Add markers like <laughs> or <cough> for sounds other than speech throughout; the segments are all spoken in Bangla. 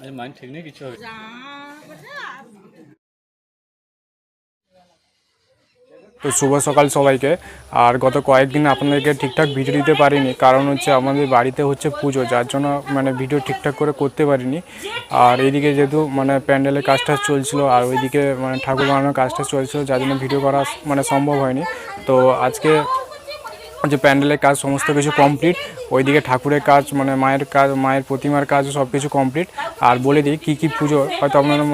আরে ঠিক নেই, কিছু হবে তো শুভ সকাল সবাইকে। আর গত কয়েকদিন আপনাদেরকে ঠিকঠাক ভিডিও দিতে পারিনি, কারণ হচ্ছে আমাদের বাড়িতে হচ্ছে পুজো, যার জন্য মানে ভিডিও ঠিকঠাক করে করতে পারিনি। আর এইদিকে যেহেতু মানে প্যান্ডেলের কাজটা চলছিল, আর ওইদিকে মানে ঠাকুর বানানোর কাজটা চলছিল, যার জন্য ভিডিও করা মানে সম্ভব হয়নি। তো আজকে যে প্যান্ডেলের কাজ সমস্ত কিছু কমপ্লিট ওইদিকে ঠাকুরের কাজ মানে মায়ের কাজ, মায়ের প্রতিমার কাজ সব কিছু কমপ্লিট আর বলে দিই, কী কী পুজো, হয়তো আপনারা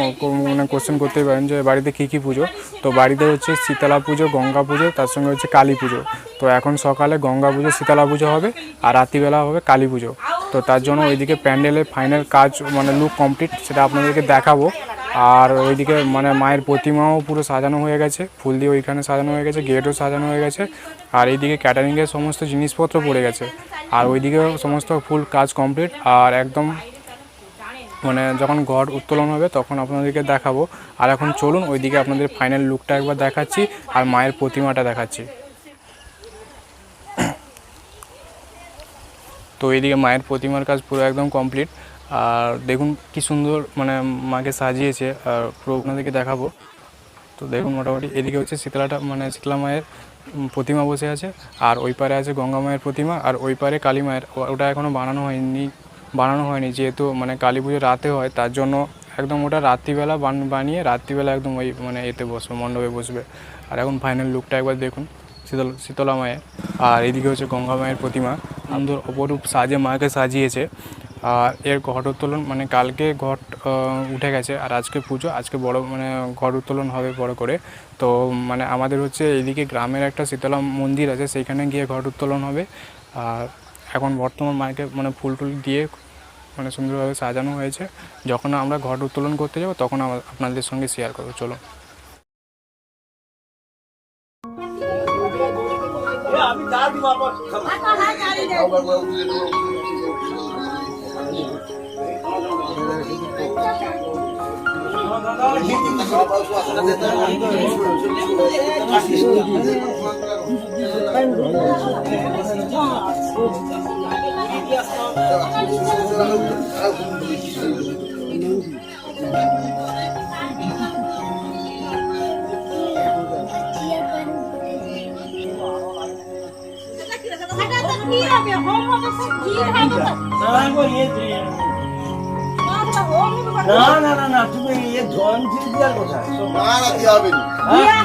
মানে কোশ্চেন করতেই পারেন যে বাড়িতে কী কী পুজো? তো বাড়িতে হচ্ছে শীতলা পুজো, গঙ্গা পুজো, তার সঙ্গে হচ্ছে কালী পুজো। তো এখন সকালে গঙ্গা পুজো, শীতলা পুজো হবে, আর রাত্রিবেলা হবে কালী পুজো। তো তার জন্য ওইদিকে প্যান্ডেলের ফাইনাল কাজ মানে লুক কমপ্লিট সেটা আপনাদেরকে দেখাবো। আর ওইদিকে মানে মায়ের প্রতিমাও পুরো সাজানো হয়ে গেছে। ফুল দিয়ে ওইখানে সাজানো হয়ে গেছে, গেটও সাজানো হয়ে গেছে। আর এইদিকে ক্যাটারিংয়ের সমস্ত জিনিসপত্র পড়ে গেছে। আর ওইদিকেও সমস্ত ফুল কাজ কমপ্লিট আর একদম মানে যখন ঘর উত্তোলন হবে তখন আপনাদেরকে দেখাবো। আর এখন চলুন, ওইদিকে আপনাদের ফাইনাল লুকটা একবার দেখাচ্ছি আর মায়ের প্রতিমাটা দেখাচ্ছি। তো এইদিকে মায়ের প্রতিমার কাজ পুরো একদম কমপ্লিট আর দেখুন কি সুন্দর মানে মাকে সাজিয়েছে, আর পুরো আপনাদেরকে দেখাবো। তো দেখুন মোটামুটি এদিকে হচ্ছে শীতলাটা মানে শীতলা মায়ের প্রতিমা বসে আছে, আর ওই পারে আছে গঙ্গা মায়ের প্রতিমা, আর ওই পারে কালী মায়ের। ওটা এখনও বানানো হয়নি বানানো হয়নি, যেহেতু মানে কালী পুজো রাতে হয়, তার জন্য একদম ওটা রাত্রিবেলা বান- বানিয়ে রাত্রিবেলা একদম ওই মানে এতে বসবে, মণ্ডপে বসবে। আর এখন ফাইনাল লুকটা একবার দেখুন, শীতল, শীতলা মায়ের। আর এদিকে হচ্ছে গঙ্গা মায়ের প্রতিমা, সুন্দর অপরূপ সাজে মাকে সাজিয়েছে। এর ঘট উত্তোলন মানে কালকে ঘট উঠে গেছে আর আজকে পুজো আজকে বড় মানে ঘট উত্তোলন হবে বড় করে। তো মানে আমাদের হচ্ছে এইদিকে গ্রামের একটা শীতলা মন্দির আছে সেইখানে গিয়ে ঘট উত্তোলন হবে। আর এখন বর্তমান মাকে মানে ফুল টুল দিয়ে মানে সুন্দরভাবে সাজানো হয়েছে। যখন আমরা ঘট উত্তোলন করতে যাব তখন আপনাদের সঙ্গে শেয়ার করব চলো কি হবে হোম হবে কি হবে না গো ইয়ে না না না না তুমি ধন দিয়ে দেওয়ার কথা। না না দিয়ে হবে না।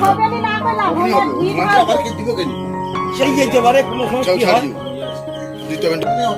হবে না না আপনি হবে হবে কি হবে। আবার কে দিব কেন? সেই যেতে পারে কোনো কি হয়? দিতে হবে বেশি এ বাবা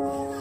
তো <laughs>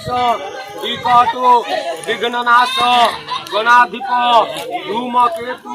বিঘ্নহরস্য বিকট বিঘ্ননাশ গণাধিপ ধূমকেতু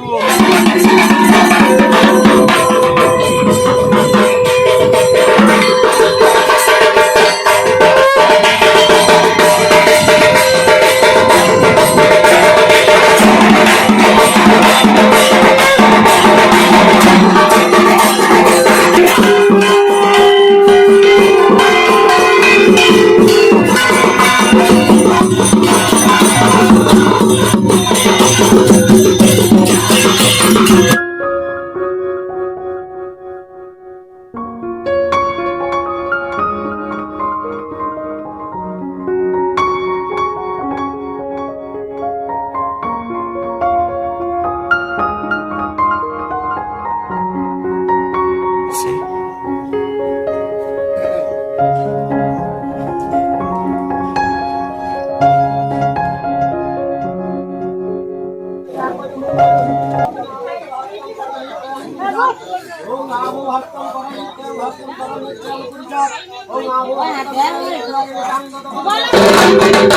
ওং নামো হস্তম করম নিত্যং হস্তম করম নিত্যং কুঞ্জা ওং নামো হস্তম করম নিত্যং হস্তম করম নিত্যং কুঞ্জা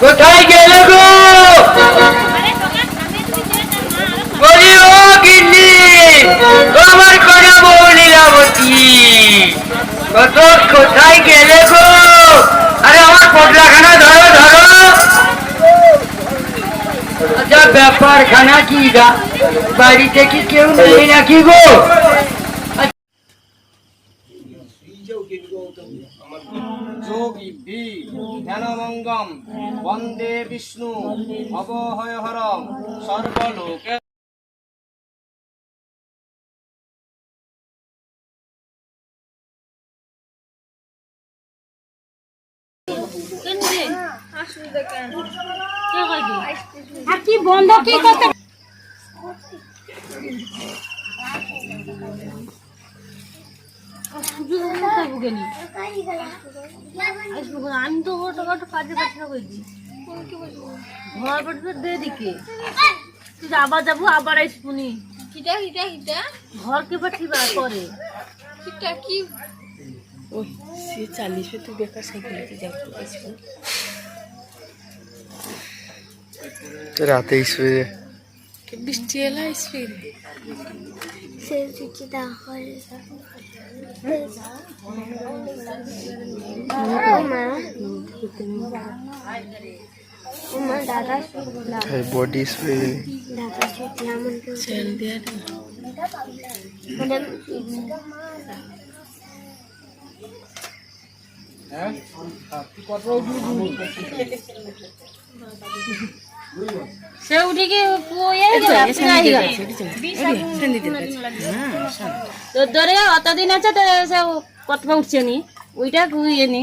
কোথায় গেলে গো বলি ও গিন্নি আমার কোনো বউ লীলাবতী কত কোথায় গেলে গো আরে আমার পটলাখানা ধরো ধরো আচ্ছা ব্যাপার খানা কি গা? বাড়িতে কি কেউ নেই নাকি গো? ধ্যানমঙ্গম বন্দে বিষ্ণু। অবহয় হরম সর্বলোকে আর কি বন্ধ কি করতে আমি তো ওটা ওটা কাজে ব্যবসা করছি ঘর বাড়িতে দে দিকে। তুই আবার যাব আবার আসবুনি কিটা কিটা কিটা ঘর কে পাঠিবা করে কিটা কি? রাতে শুয়ে বৃষ্টি এলা আসবে সে চিঠিটা হয় আমার দাদা বডি শুয়ে দাদা ছুটলাম সেল দিয়া মানে সে উঠে তো ধরে অতদিন আছে তো সে কথা উঠছে নি? ওইটা কুইয়ে নি।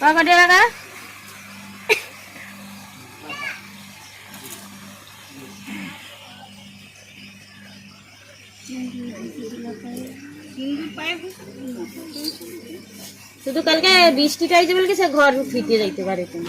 কাকা? শুধু কালকে বৃষ্টিটা হয়েছে বলে কি সে ঘর ফিটে যাইতে পারে তুমি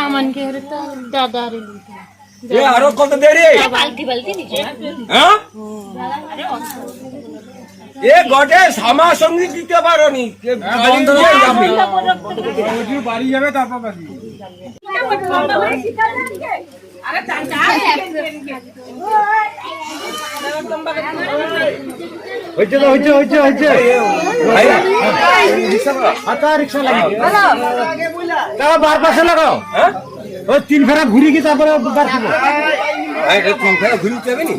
আমানকে হরে তো দাদা রে এ আরও কত দেরি বালতি বালতি নিচে হ্যাঁ এ গটে সামা সঙ্গী দিতে পারোনি কে বাড়ি যাবে। বাড়ি যাবে তারপর বাড়ি হয়েছে তো হয়েছে হয়েছে হয়েছে রিক্সা লাগাও তারা বার পাশে লাগাও ওই তিন ফেরা ঘুরি কি তারপরে বার খাব তিন ফেরা ঘুরি যাবে নি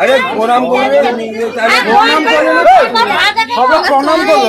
আরে প্রণাম করবে প্রণাম করবে সবাই প্রণাম মানে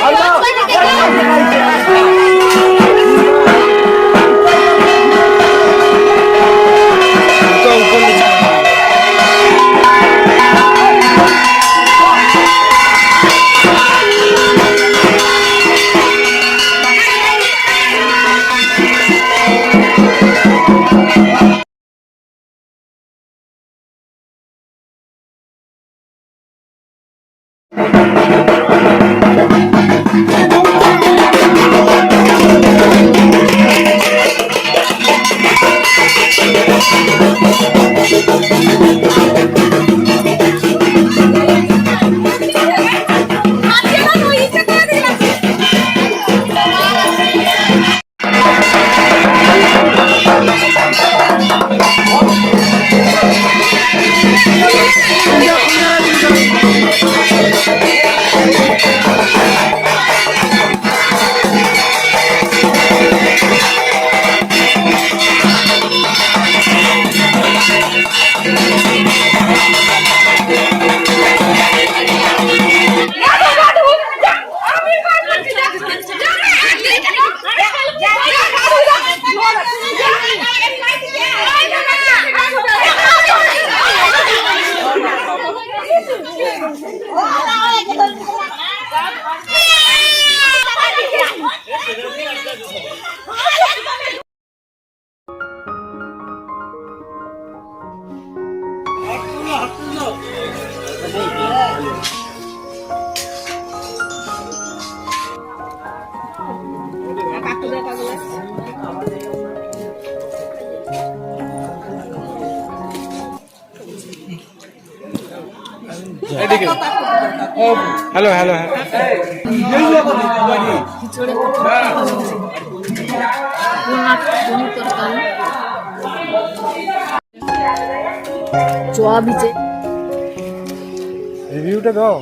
করতে ভেঙে Yeah. হ্যালো হ্যালো রিভিউটা দাও।